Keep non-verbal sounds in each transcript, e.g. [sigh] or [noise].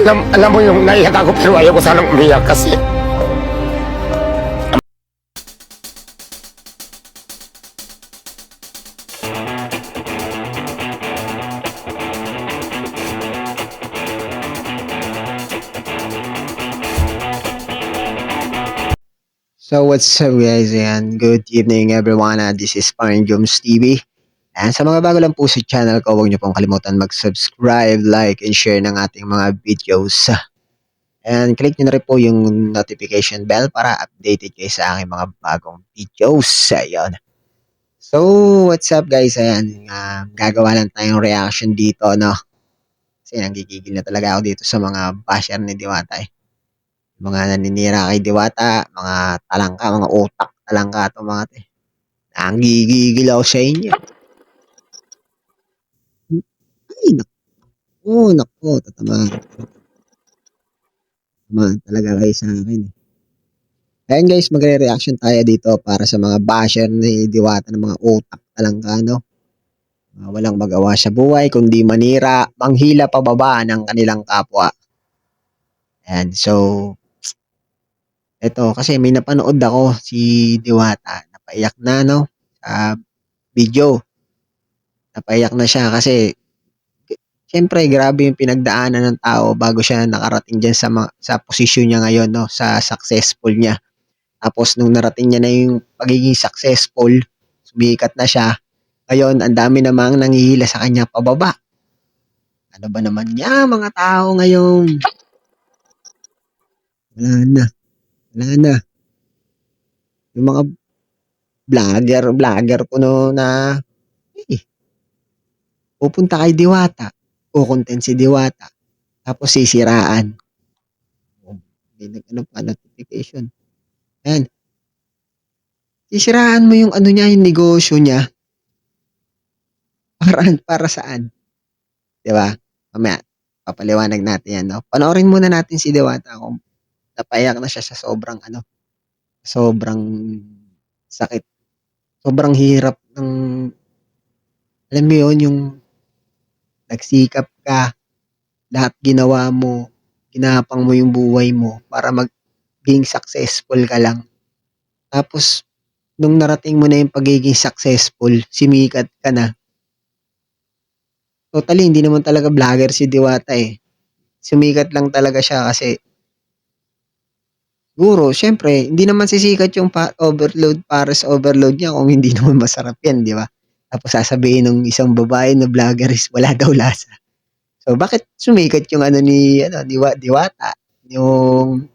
Alam, alam mo yung pero sanang umiyak kasi. So what's up guys? And good evening everyone. And this is Parang Joms TV and sa mga bago lang po sa channel ko huwag niyo pong kalimutan mag-subscribe, like and share ng ating mga videos. And click niyo na rin po yung notification bell para updated kayo sa aking mga bagong videos. Ayun. So what's up guys? Ayan ah, gagawa lang tayong reaction dito no? Kasi nanggigigil na talaga ako dito sa mga basher ni Diwata eh. Mga naninira kay Diwata, mga talangka, mga utak talangka to mga te. Ang gigigil ako sa inyo. Ay, naku, naku, tatama. Tama talaga kayo sa akin eh. Ayan guys, magre-reaction tayo dito para sa mga basher ni Diwata ng mga utak talangka, no? Mga walang magawa sa buhay, kundi manira, manghila pababa ng kanilang kapwa. And so, Eto, kasi may napanood ako si Diwata, napaiyak na no sa video. Napaiyak na siya kasi siyempre grabe yung pinagdaanan ng tao bago siya nakarating diyan sa sa posisyon niya ngayon no, sa successful niya. Tapos nung narating niya na yung pagiging successful, sumikat na siya. Ngayon, ang dami namang nangihila sa kanya pababa. Ano ba naman niya mga tao ngayon? Wala na. Wala na. Yung mga vlogger, vlogger ko no na eh, pupunta kay Diwata, kukontent si Diwata, tapos sisiraan. May nag ano pa notification. Ayan. Sisiraan mo yung ano niya, yung negosyo niya. [laughs] Para, para saan? Di ba? Mamaya, papaliwanag natin yan. No? Panoorin muna natin si Diwata kung napaiyak na siya sa sobrang ano, sobrang sakit. Sobrang hirap ng, alam mo yun, yung nagsikap ka, lahat ginawa mo, ginapang mo yung buhay mo para maging successful ka lang. Tapos, nung narating mo na yung pagiging successful, simikat ka na. Totally, hindi naman talaga vlogger si Diwata eh. Sumikat lang talaga siya kasi Siguro, syempre, hindi naman sisikat yung pa- overload para sa overload niya kung hindi naman masarap yan, di ba? Tapos sasabihin ng isang babae na vlogger is wala daw lasa. So, bakit sumikat yung ano ni, ano, ni Wa- Diwata? Yung,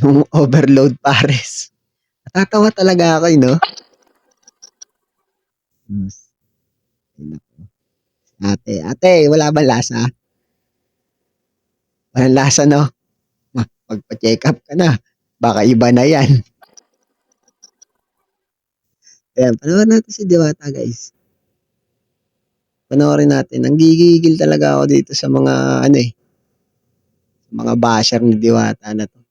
yung overload pares. Natatawa talaga ako, no? Naku. Ate, ate, wala ba lasa? Walang lasa, no? Ma, magpa-check up ka na. Baka iba na yan. Ayan, panoorin natin si Diwata, guys. Panoorin natin. Ang gigigil talaga ako dito sa mga, ano eh, mga basher ni Diwata na to.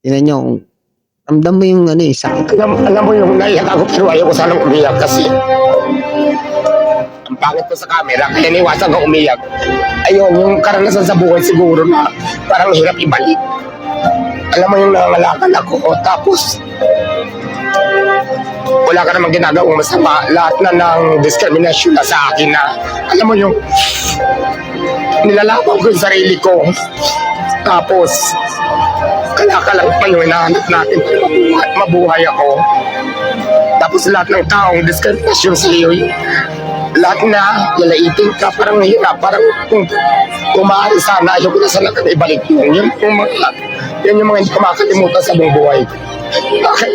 Tingnan nyo, kung ramdam mo yung, ano eh, sakit. alam, alam mo yung naiyak ako pero ayaw ko sanang umiyak kasi ang pangit ko sa camera kaya niwasan ko umiyak. Ayun, yung karanasan sa buhay siguro na parang hirap ibalik. Alam mo yung nangangalakal ako tapos wala ka namang ginagawang masama. Lahat na ng discrimination na sa akin na alam mo yung nilalaban ko yung sarili ko. Tapos kalakalang pa yung hinahanap natin para mabuhay, mabuhay ako. Tapos lahat ng taong discrimination sa iyo, lahat na lalaitin ka, parang hirap, parang kung kumari sana, ayaw ko na sana ibalik yun. Yun yung mga, yun yung mga hindi ko makakalimutan sa buong buhay ko. Okay.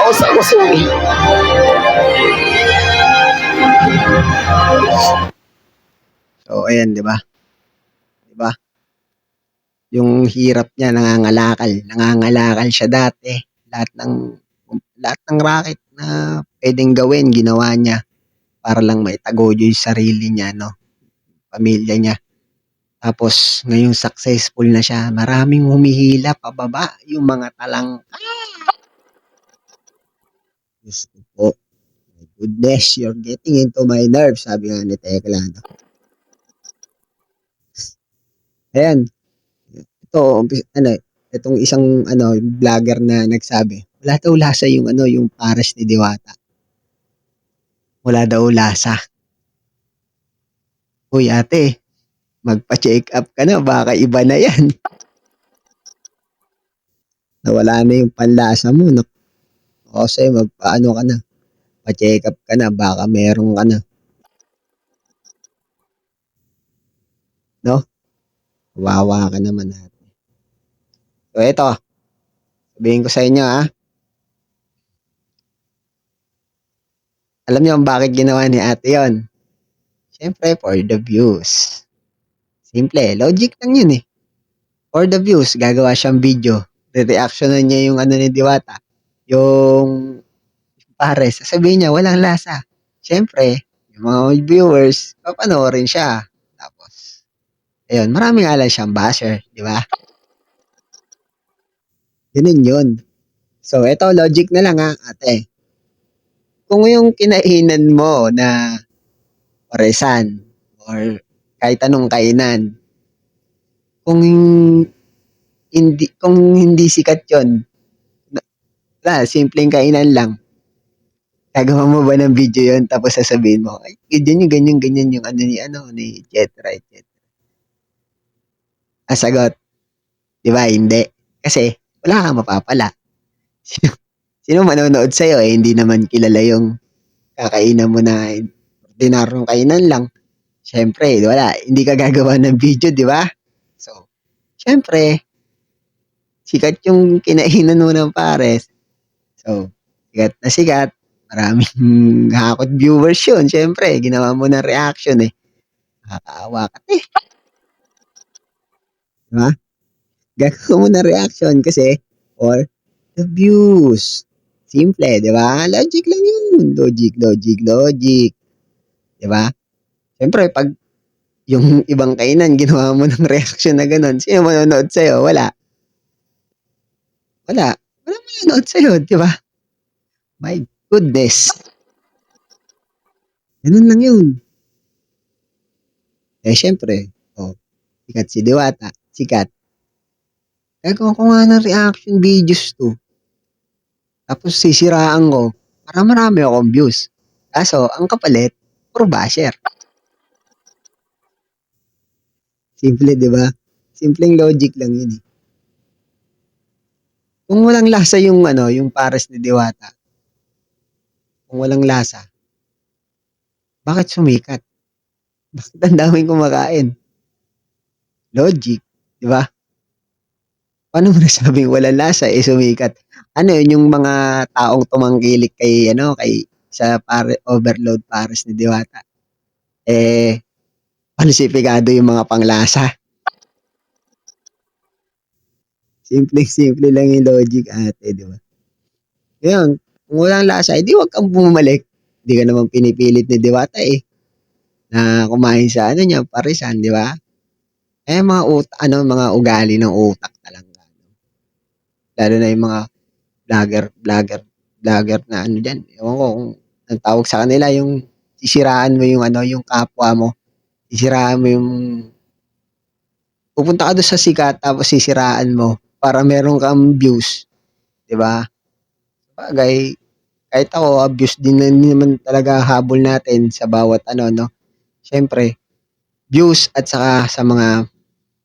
Ako sa ako sorry. So, ayan, di ba? Di ba? Yung hirap niya, nangangalakal. Nangangalakal siya dati. Lahat ng, lahat ng racket na pwedeng gawin, ginawa niya para lang maitagoyo yung sarili niya, no? Pamilya niya. Tapos, ngayong successful na siya, maraming humihila pababa yung mga talang Diyos ko po. My goodness, you're getting into my nerves, sabi nga ni Tekla. No? Ayan. Ito, ano, itong isang ano, vlogger na nagsabi, wala daw lasa yung ano, yung pares ni Diwata. Wala daw lasa. Uy, ate, magpa-check up ka na, baka iba na yan. Nawala na yung panlasa mo. No? Kasi magpaano ka na, pa-check up ka na, baka merong ka na. No? Wawa ka naman ate. So, ito. Sabihin ko sa inyo, ha? Alam niyo bakit ginawa ni ate yon? Siyempre, for the views. Simple, logic lang yun eh. For the views, gagawa siyang video. Re-reactionan niya yung ano ni Diwata. Yung pare, sasabihin niya, walang lasa. Siyempre, yung mga viewers, papanoorin siya. Tapos, ayun, marami nga lang siyang basher, di ba? Ganun yun. So, ito, logic na lang ha, ate. Kung yung kinainan mo na paresan or kahit anong kainan, kung hindi kung hindi sikat yon wala, simpleng kainan lang. Gagawa mo ba ng video yon tapos sasabihin mo, ay, ganyan yung ganyan, ganyan yung ano ni, ano, ni et cetera, et cetera. Ang sagot, di ba, hindi. Kasi, wala kang mapapala. Sino, sino manonood sa'yo eh, hindi naman kilala yung kakainan mo na ordinaryong kainan lang. Siyempre, wala, hindi ka gagawa ng video, di ba? So, siyempre, sikat yung kinainan mo ng pares. So, sikat na sikat, maraming [laughs] hakot viewers yun. Siyempre, ginawa mo ng reaction eh. Nakakaawa ka eh. Diba? Gagawa mo ng reaction kasi for the views. Simple, di ba? Logic lang yun. Logic, logic, logic. Di ba? Siyempre, pag yung [laughs] ibang kainan, ginawa mo ng reaction na ganun, sino manonood sa'yo? Wala. Wala. Wala manonood sa'yo, di ba? My goodness. Ganun lang yun. Eh, syempre, oh, sikat si Diwata, sikat. Gagawa ko nga ng reaction videos to. Tapos sisiraan ko para marami akong views. Kaso, ang kapalit, puro basher. Simple, di ba? Simpleng logic lang yun eh. Kung walang lasa yung ano, yung pares ni Diwata, kung walang lasa, bakit sumikat? [laughs] Bakit ang daming kumakain? Logic, di ba? Paano mo nasabing walang lasa eh sumikat? Ano yun yung mga taong tumangkilik kay ano kay sa pare, overload pares ni Diwata? Eh falsifikado yung mga panglasa. Simple-simple lang yung logic ate, di ba? Ngayon, kung walang lasa, edi wag kang bumalik. Hindi ka naman pinipilit ni Diwata eh. Na kumain sa ano niya, parisan, di ba? Eh, mga ut ano, mga ugali ng utak talaga. Lalo na yung mga vlogger, vlogger, vlogger na ano dyan. Ewan ko kung ang tawag sa kanila, yung sisiraan mo yung ano, yung kapwa mo. Sisiraan mo yung pupunta ka doon sa sikat tapos sisiraan mo para meron kang views. 'Di ba? Bagay, kahit ako, abuse din na naman talaga habol natin sa bawat ano, no? Siyempre, views at saka sa mga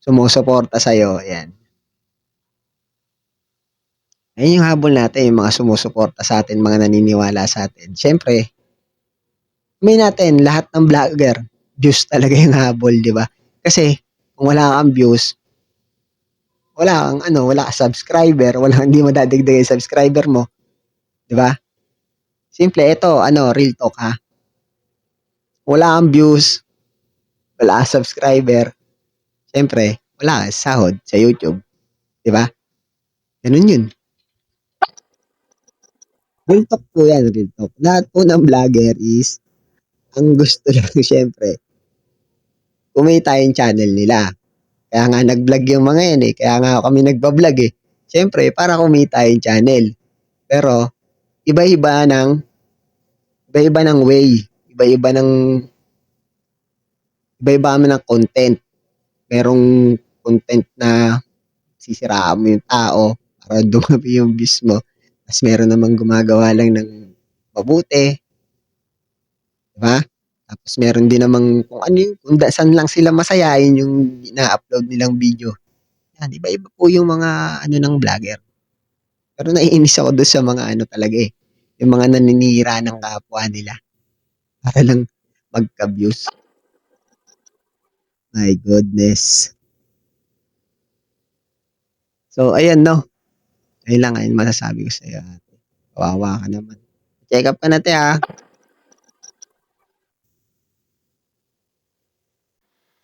sumusuporta sa'yo, yan. Ayun yung habol natin, yung mga sumusuporta sa atin, mga naniniwala sa atin. Siyempre, may natin, lahat ng vlogger, views talaga yung habol, di ba? Kasi, kung wala kang views, wala kang ano, wala kang subscriber, wala hindi mo dadagdag yung subscriber mo, 'di ba? Simple ito, ano, real talk ha. Wala kang views, wala kang subscriber. Siyempre, wala kang sahod sa YouTube, 'di ba? Ganun 'yun. Real talk po yan, real talk. Lahat po ng vlogger is, ang gusto lang [laughs] siyempre, kumita yung channel nila. Kaya nga nag-vlog yung mga yan eh. Kaya nga kami nagba-vlog eh. Siyempre, para kumita yung channel. Pero, iba-iba ng, iba-iba ng way. Iba-iba ng, iba-iba ng content. Merong content na sisiraan mo yung tao para dumami yung views mo. Tapos meron namang gumagawa lang ng mabuti. Diba? Tapos meron din namang kung ano yung, kung da- saan lang sila masayain yung ina-upload nilang video. Yan, iba-iba po yung mga ano ng vlogger. Pero naiinis ako doon sa mga ano talaga eh. Yung mga naninira ng kapwa nila. Para lang magka-views. My goodness. So, ayan no. Ayun lang, ayun masasabi ko sa'yo. Kawawa ka naman. Check up ka na, te, ha.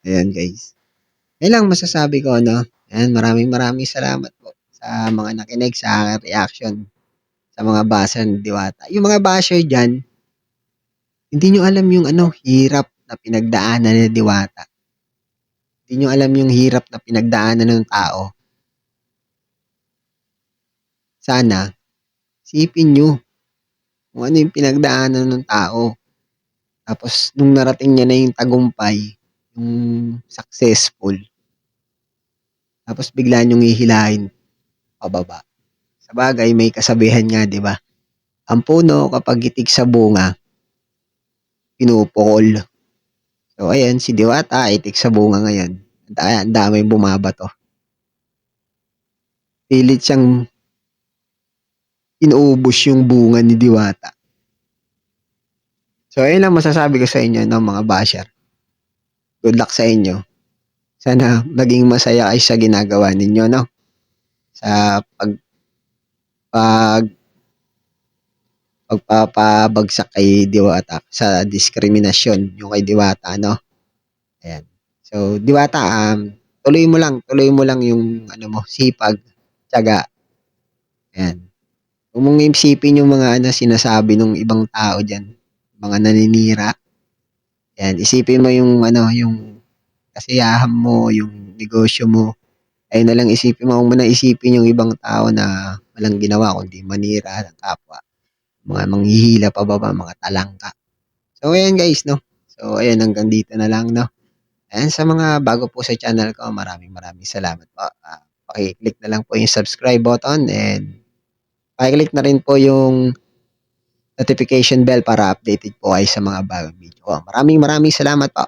Ayan, guys. Ayun lang masasabi ko, no. Ayan, maraming maraming salamat po sa mga nakinig sa aking reaction sa mga basher ni Diwata. Yung mga basher dyan, hindi nyo alam yung ano, hirap na pinagdaanan ni Diwata. Hindi nyo alam yung hirap na pinagdaanan ng tao. Sana, sipin nyo kung ano yung pinagdaanan ng tao. Tapos, nung narating niya na yung tagumpay, yung successful, tapos bigla niyong ihilahin pababa. Sa bagay, may kasabihan nga, di ba? Ang puno kapag itik sa bunga, pinupukol. So, ayan, si Diwata, itik sa bunga ngayon. Ang da- Ang daming bumabato. Pilit siyang inuubos yung bunga ni Diwata. So, ayun lang masasabi ko sa inyo, no, mga basher. Good luck sa inyo. Sana maging masaya kayo sa ginagawa ninyo, no? Sa pag pag pagpapabagsak kay Diwata sa diskriminasyon yung kay Diwata, no? Ayan. So, Diwata, um, tuloy mo lang, tuloy mo lang yung ano mo, sipag, tiyaga. Ayan. Huwag mong isipin yung mga ano, sinasabi ng ibang tao dyan, mga naninira. Ayan, isipin mo yung ano, yung kasiyahan mo, yung negosyo mo. Ayun na lang isipin mo, huwag mo na isipin yung ibang tao na walang ginawa, kundi manira ng kapwa. Mga manghihila pa ba ba, mga talangka. So, ayan guys, no? So, ayan, hanggang dito na lang, no? Ayan, sa mga bago po sa channel ko, maraming maraming salamat po. Uh, pakiclick na lang po yung subscribe button and pakiclick na rin po yung notification bell para updated po kayo sa mga bagong video. Maraming maraming salamat po.